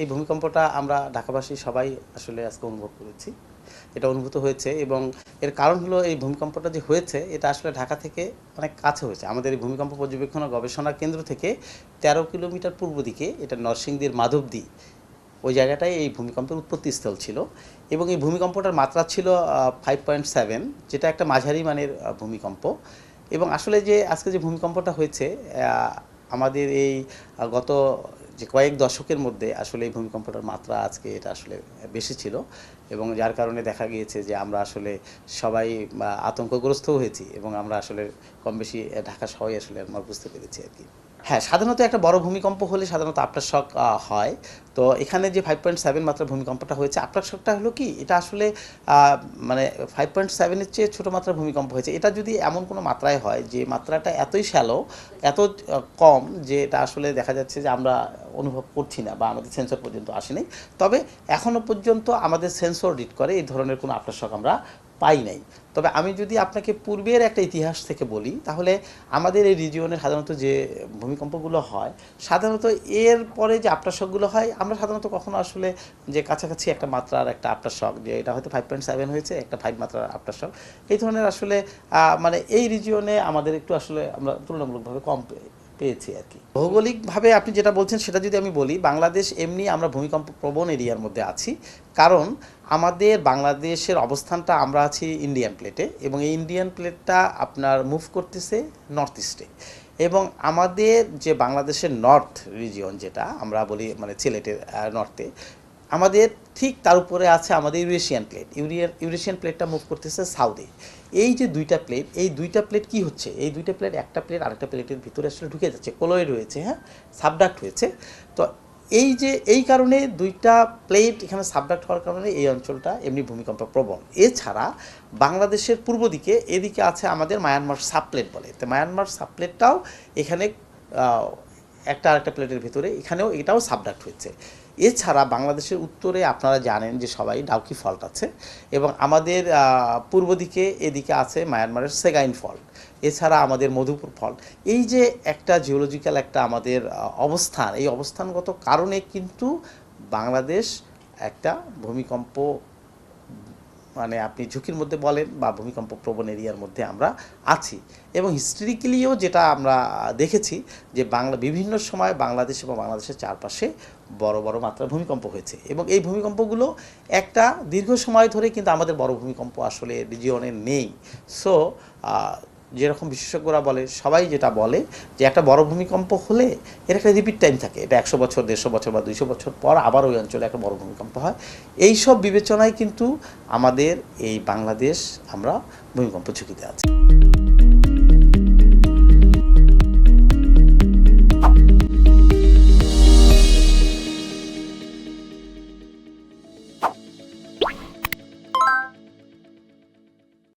এই ভূমিকম্পটা আমরা ঢাকাবাসী সবাই আসলে আজকে অনুভব করেছি। এটা অনুভূত হয়েছে এবং এর কারণ হলো এই ভূমিকম্পটা যে হয়েছে, এটা আসলে ঢাকা থেকে অনেক কাছে হয়েছে। আমাদের এই ভূমিকম্প পর্যবেক্ষণ ও গবেষণা কেন্দ্র থেকে তেরো কিলোমিটার পূর্ব দিকে, এটা নরসিংদীর মাধবদী, ওই জায়গাটায় এই ভূমিকম্পের উৎপত্তিস্থল ছিল এবং এই ভূমিকম্পটার মাত্রা ছিল ফাইভ পয়েন্ট সেভেন যেটা একটা মাঝারি মানের ভূমিকম্প। এবং আসলে যে, আজকে যে ভূমিকম্পটা হয়েছে আমাদের এই গত যে কয়েক দশকের মধ্যে আসলে এই ভূমিকম্পটার মাত্রা আজকে এটা আসলে বেশি ছিল এবং যার কারণে দেখা গিয়েছে যে আমরা আসলে সবাই আতঙ্কগ্রস্ত হয়েছি এবং আমরা আসলে কম বেশি ঢাকা সবাই আসলে আমরা বুঝতে পেরেছি আর কি। হ্যাঁ সাধারণত একটা বড় ভূমিকম্প হলে সাধারণত আফটার শক হয়। তো এখানে যে ফাইভ পয়েন্ট সেভেন মাত্রা ভূমিকম্পটা হয়েছে আফটার শকটা হলো কি? এটা আসলে মানে ফাইভ পয়েন্ট সেভেনের চেয়ে ছোটো মাত্রার ভূমিকম্প হয়েছে। এটা যদি এমন কোনো মাত্রায় হয় যে মাত্রাটা এতই শ্যালো এত কম যে এটা আসলে দেখা যাচ্ছে যে আমরা অনুভব করছি না বা আমাদের সেন্সর পর্যন্ত আসেনি, তবে এখনও পর্যন্ত আমাদের সেন্সর রিড করে এই ধরনের কোনো আফটার শক আমরা পাই নাই। তবে আমি যদি আপনাকে পূর্বের একটা ইতিহাস থেকে বলি, তাহলে আমাদের এই রিজিয়নে সাধারণত যে ভূমিকম্পগুলো হয়, সাধারণত এর পরে যে আফটারশকগুলো হয়, আমরা সাধারণত কখনো আসলে যে কাছাকাছি একটা মাত্রার একটা আফটারশক যে এটা হয়তো ফাইভ পয়েন্ট সেভেন হয়েছে, একটা ফাইভ মাত্রার আফটারশক এই ধরনের আসলে মানে এই রিজিয়নে আমাদের একটু আসলে আমরা তুলনামূলকভাবে কম পেয়েছি আর কি। ভৌগোলিকভাবে আপনি যেটা বলছেন, সেটা যদি আমি বলি, বাংলাদেশ এমনি আমরা ভূমিকম্প প্রবণ এরিয়ার মধ্যে আছি। কারণ আমাদের বাংলাদেশের অবস্থানটা আমরা আছি ইন্ডিয়ান প্লেটে এবং এই ইন্ডিয়ান প্লেটটা আপনার মুভ করতেছে নর্থ ইস্টে এবং আমাদের যে বাংলাদেশের নর্থ রিজিয়ন যেটা আমরা বলি মানে সিলেটের নর্থে আমাদের ঠিক তার উপরে আছে আমাদের ইউরেশিয়ান প্লেট। ইউরিয়ান, ইউরেশিয়ান প্লেটটা মুভ করতেছে সাউথে এই যে দুইটা প্লেট এই দুইটা প্লেট কি হচ্ছে? এই দুইটা প্লেট একটা প্লেট আরেকটা প্লেটের ভিতরে আসলে ঢুকে যাচ্ছে। কোলয়েড রয়েছে হ্যাঁ? সাবডাক্ট হয়েছে। তো এই যে, এই কারণে দুইটা প্লেট এখানে সাবডাক্ট হওয়ার কারণে এই অঞ্চলটা এমনি ভূমিকম্প প্রবণ। এছাড়া বাংলাদেশের পূর্ব দিকে, এদিকে আছে আমাদের মায়ানমার সাবপ্লেট বলে। তো মায়ানমার সাবপ্লেটটাও এখানে একটা আরেকটা প্লেটের ভিতরে, এখানেও এটাও সাবডাক্ট হয়েছে। এছাড়া বাংলাদেশের উত্তরে আপনারা জানেন যে সবাই ডাউকি ফল্ট আছে এবং আমাদের পূর্ব দিকে এদিকে আছে মায়ানমারের সেগাইন ফল্ট, এছাড়া আমাদের মধুপুর ফল্ট। এই যে একটা জিওলজিক্যাল একটা আমাদের অবস্থান, এই অবস্থানগত কারণে কিন্তু বাংলাদেশ একটা ভূমিকম্প মানে আপনি ঝুঁকির মধ্যে বলেন বা ভূমিকম্প প্রবণ এরিয়ার মধ্যে আমরা আছি। এবং হিস্ট্রিক্যালিও যেটা আমরা দেখেছি যে বাংলা, বিভিন্ন সময় বাংলাদেশ এবং বাংলাদেশের চারপাশে বড় বড় মাত্রার ভূমিকম্প হয়েছে। এবং এই ভূমিকম্পগুলো একটা দীর্ঘ সময় ধরে কিন্তু আমাদের বড় ভূমিকম্প আসলে রিজিয়নে নেই। সো যেরকম বিশেষজ্ঞরা বলে, সবাই যেটা বলে যে একটা বড় ভূমিকম্প হলে এর একটা রিপিট টাইম থাকে। এটা একশো বছর, দেড়শো বছর বা দুইশো বছর পর আবার ওই অঞ্চলে একটা বড় ভূমিকম্প হয়। এই সব বিবেচনায় কিন্তু আমাদের এই বাংলাদেশ আমরা ভূমিকম্প ঝুঁকিতে আছি।